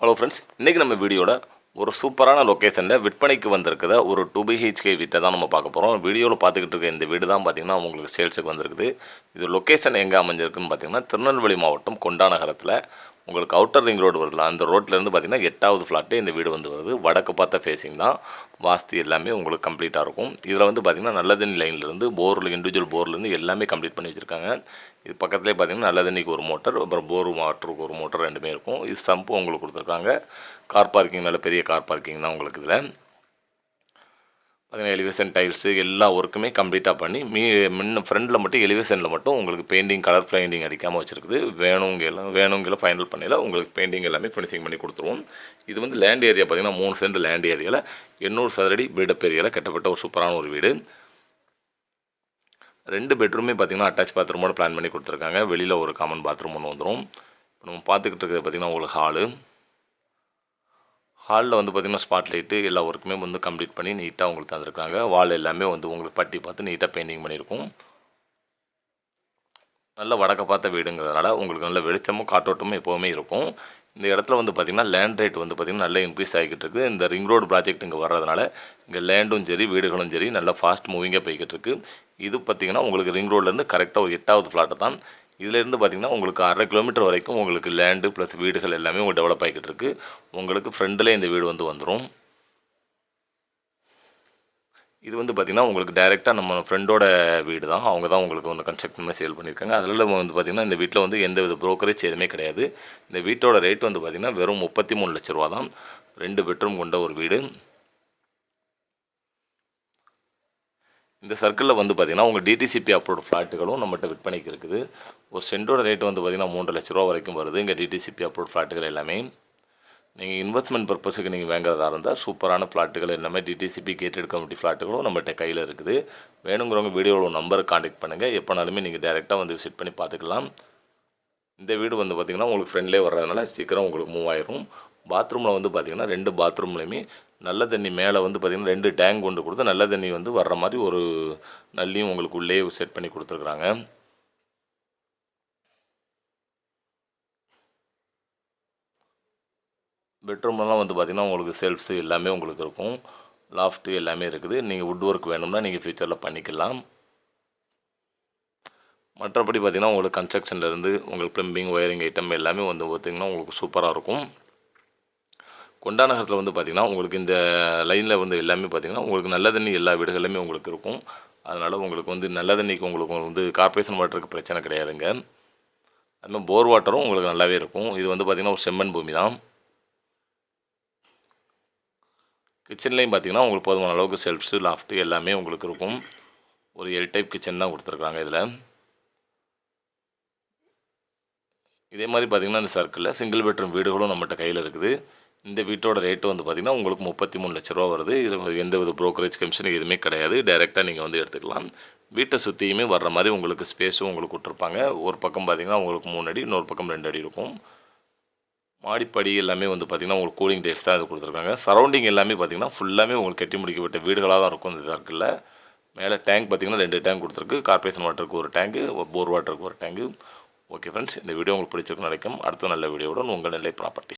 Hello friends இன்றைக்கி நம்ம வீடியோட ஒரு சூப்பரான லொக்கேஷனில் விற்பனைக்கு வந்திருக்கிற ஒரு டூ பிஹெச்கே வீட்டை தான் நம்ம பார்க்க போகிறோம் வீடியோவில் பார்த்துக்கிட்டு இருக்க இந்த வீடு தான் பார்த்திங்கன்னா உங்களுக்கு சேல்ஸுக்கு வந்திருக்குது. இது லொக்கேஷன் எங்கே அமைஞ்சிருக்குன்னு பார்த்தீங்கன்னா திருநெல்வேலி மாவட்டம் கொண்டா நகரத்தில். உங்களுக்கு அவுட்டர் ரிங் ரோடு வருதுல அந்த ரோட்லேருந்து பார்த்தீங்கன்னா எட்டாவது ஃப்ளாட்டு இந்த வீடு வந்து வருது. வடக்கு பார்த்த ஃபேஸிங் தான். வாஸ்து எல்லாமே உங்களுக்கு கம்ப்ளீட்டாக இருக்கும். இதில் வந்து பார்த்திங்கன்னா நல்ல தண்ணி லைன்லேருந்து போரில் இண்டிவிஜுவல் போர்லேருந்து எல்லாமே கம்ப்ளீட் பண்ணி வச்சுருக்காங்க. இது பக்கத்துலேயே பார்த்தீங்கன்னா நல்ல தண்ணிக்கு ஒரு மோட்டர் அப்புறம் போர் வாட்டருக்கு ஒரு மோட்டர் ரெண்டுமே இருக்கும். இது சம்பு உங்களுக்கு கொடுத்துருக்காங்க. கார் பார்க்கிங் நல்ல பெரிய கார் பார்க்கிங் தான் உங்களுக்கு இதில். பார்த்தீங்கன்னா எலிவேஷன் டைல்ஸு எல்லா ஒர்க்குமே கம்ப்ளீட்டாக பண்ணி மீ முன்ன ஃப்ரண்டில் மட்டும் எலிவேஷனில் மட்டும் உங்களுக்கு பெயிண்டிங் கலர் பெயிண்டிங் அடிக்காமல் வச்சுருக்குது. வேணுங்க எல்லாம் வேணுங்கிற ஃபைனல் பண்ணையில் உங்களுக்கு பெயிண்டிங் எல்லாமே ஃபினிஷிங் பண்ணி கொடுத்துருவோம். இது வந்து லேண்ட் ஏரியா பார்த்தீங்கன்னா மூணு சென்ட் லேண்ட் ஏரியாவில் எண்ணூறு சதுரடி பில்டப் ஏரியாவில் கட்டப்பட்ட ஒரு சூப்பரான ஒரு வீடு. ரெண்டு பெட்ரூமே பார்த்திங்கன்னா அட்டாச் பாத்ரூமோட பிளான் பண்ணி கொடுத்துருக்காங்க. வெளியில் ஒரு காமன் பாத்ரூம் ஒன்று வந்துடும் இப்போ நம்ம பார்த்துக்கிட்டு இருக்கிறது பார்த்திங்கன்னா உங்களுக்கு ஹாலு ஹாலில் வந்து பார்த்திங்கன்னா ஸ்பாட் லைட்டு எல்லா ஒர்க்குமே வந்து கம்ப்ளீட் பண்ணி நீட்டாக உங்களுக்கு தந்துருக்காங்க. வால் எல்லாமே வந்து உங்களுக்கு பட்டி பார்த்து நீட்டாக பெயிண்டிங் பண்ணியிருக்கும். நல்ல வடக்க பார்த்த வீடுங்கிறதுனால உங்களுக்கு நல்ல வெளிச்சமும் காற்றோட்டமும் எப்போவுமே இருக்கும். இந்த இடத்துல வந்து பார்த்திங்கன்னா லேண்ட் ரேட் வந்து பார்த்திங்கன்னா நல்ல இன்க்ரீஸ் ஆகிக்கிட்டு இருக்குது. இந்த ரிங் ரோடு ப்ராஜெக்ட் இங்கே வர்றதுனால இங்கே லேண்டும் சரி வீடுகளும் சரி நல்லா ஃபாஸ்ட் மூவிங்காக போய்கிட்டு இருக்குது இது பார்த்திங்கன்னா உங்களுக்கு ரிங் ரோட்லேருந்து கரெக்டாக ஒரு எட்டாவது ஃப்ளாட்டு தான். இதிலேருந்து பார்த்திங்கன்னா உங்களுக்கு அரை கிலோமீட்டர் வரைக்கும் உங்களுக்கு லேண்டு ப்ளஸ் வீடுகள் எல்லாமே உங்களுக்கு டெவலப் ஆகிக்கிட்டு இருக்குது உங்களுக்கு ஃப்ரெண்டில் இந்த வீடு வந்து வந்துடும் இது வந்து பார்த்திங்கன்னா உங்களுக்கு டைரெக்டாக நம்ம ஃப்ரெண்டோட வீடு தான். அவங்க தான் உங்களுக்கு வந்து கன்ஸ்ட்ரக்ட் பண்ணி சேல் பண்ணியிருக்காங்க. அதில் வந்து பார்த்திங்கன்னா இந்த வீட்டில் வந்து எந்த வித ப்ரோக்கரேஜ் எதுவுமே கிடையாது. இந்த வீட்டோட ரேட் வந்து பார்த்திங்கன்னா வெறும் முப்பத்தி மூணு லட்ச ரூபா தான். ரெண்டு பெட்ரூம் கொண்ட ஒரு வீடு. இந்த சர்க்கிளில் வந்து பார்த்திங்கன்னா உங்கள் டிடிசிபி அப்ரூவ்ட் ஃப்ளாட்டுகளும் நம்மகிட்ட விற்பனைக்கு இருக்குது. ஒரு சென்டோட ரேட் வந்து பார்த்திங்கன்னா மூன்று லட்ச ரூபா வரைக்கும் வருது. இங்கே டிடிசிபி அப்ரூவ்ட் ஃப்ளாட்டுகள் எல்லாமே. நீங்கள் இன்வெஸ்ட்மெண்ட் பர்பஸுக்கு நீங்கள் வாங்குறதா இருந்தால் சூப்பரான ஃப்ளாட்டுகள் எல்லாமே டிடிசிபி கேட்டட் கமிட்டி ஃப்ளாட்டுகளும் நம்மகிட்ட கையில் இருக்குது. வேணுங்கிறவங்க வீடியோவில் நம்பரை காண்டாக்ட் பண்ணுங்கள் எப்போனாலுமே நீங்கள் டேரெக்டாக வந்து விசிட் பண்ணி பார்த்துக்கலாம் இந்த வீடு வந்து பார்த்திங்கன்னா உங்களுக்கு ஃப்ரெண்ட்லேயே வர்றதுனால சீக்கிரம் உங்களுக்கு மூவ் ஆயிரும். பாத்ரூமில் வந்து பார்த்திங்கன்னா ரெண்டு பாத்ரூம்லையுமே நல்ல தண்ணி மேலே வந்து பார்த்திங்கன்னா ரெண்டு டேங்க் கொண்டு கொடுத்து நல்ல தண்ணி வந்து வர்ற மாதிரி ஒரு நல்லியும் உங்களுக்கு உள்ளே செட் பண்ணி கொடுத்துருக்குறாங்க. பெட்ரூம்லாம் வந்து பார்த்திங்கன்னா உங்களுக்கு செல்ஃப்ஸு எல்லாமே உங்களுக்கு இருக்கும். லாஃப்ட்டு எல்லாமே இருக்குது. நீங்கள் வுட் ஒர்க் வேணும்னா நீங்கள் ஃப்யூச்சரில் பண்ணிக்கலாம். மற்றபடி பார்த்திங்கன்னா உங்களுக்கு கன்ஸ்ட்ரக்ஷன்லேருந்து உங்களுக்கு ப்ளம்பிங் ஒயரிங் ஐட்டம் எல்லாமே வந்து பார்த்திங்கன்னா உங்களுக்கு சூப்பராக இருக்கும். கொண்டா நகரத்தில் வந்து பார்த்திங்கன்னா உங்களுக்கு இந்த லைனில் வந்து எல்லாமே பார்த்திங்கன்னா உங்களுக்கு நல்ல தண்ணி எல்லா வீடுகளிலுமே உங்களுக்கு இருக்கும். அதனால் உங்களுக்கு வந்து நல்ல தண்ணிக்கு உங்களுக்கு வந்து கார்ப்பரேஷன் வாட்டருக்கு பிரச்சனை கிடையாதுங்க. அதுமாதிரி போர் வாட்டரும் உங்களுக்கு நல்லாவே இருக்கும். இது வந்து பார்த்திங்கன்னா ஒரு செம்மண் பூமி தான். கிச்சன்லேயும் பார்த்தீங்கன்னா உங்களுக்கு போதுமான அளவுக்கு செல்ஃப்ஸு லாஃப்ட்டு எல்லாமே உங்களுக்கு இருக்கும். ஒரு எல் டைப் கிச்சன் தான் கொடுத்துருக்குறாங்க இதில். இதே மாதிரி பார்த்திங்கன்னா இந்த சர்க்கிளில் சிங்கிள் பெட்ரூம் வீடுகளும் நம்மகிட்ட கையில் இருக்குது. இந்த வீட்டோட ரேட்டு வந்து பார்த்திங்கன்னா உங்களுக்கு முப்பத்தி மூணு லட்ச ரூபா வருது. இதில் எந்த வித ப்ரோக்கரேஜ் கமிஷன் எதுவுமே கிடையாது. டைரெக்டாக நீங்கள் வந்து எடுத்துக்கலாம். வீட்டை சுற்றியுமே வர்ற மாதிரி உங்களுக்கு ஸ்பேஸும் உங்களுக்கு கொடுத்துருப்பாங்க. ஒரு பக்கம் பார்த்திங்கன்னா உங்களுக்கு மூணு அடி இன்னொரு பக்கம் ரெண்டு அடி இருக்கும். மாடிப்படி எல்லாமே வந்து பார்த்திங்கன்னா உங்களுக்கு கூலிங் டைல்ஸ் தான் இது கொடுத்துருக்காங்க. சரௌண்டிங் எல்லாமே பார்த்திங்கன்னா ஃபுல்லாமே உங்களுக்கு கட்டி முடிக்கப்பட்ட வீடுகளாக தான் இருக்கும் இந்த சர்க்கிளில் மேலே டேங்க் பார்த்திங்கன்னா ரெண்டு டேங்க் கொடுத்துருக்கு. கார்பரேஷன் வாட்டருக்கு ஒரு டேங்கு போர் வாட்டருக்கு ஒரு டேங்கு ஓகே ஃப்ரெண்ட்ஸ் இந்த வீடியோ உங்களுக்கு பிடிச்சிருக்குன்னு நினைக்கும் அடுத்த நல்ல வீடியோவுடன் உங்கள் நிலை ப்ராப்பர்ட்டி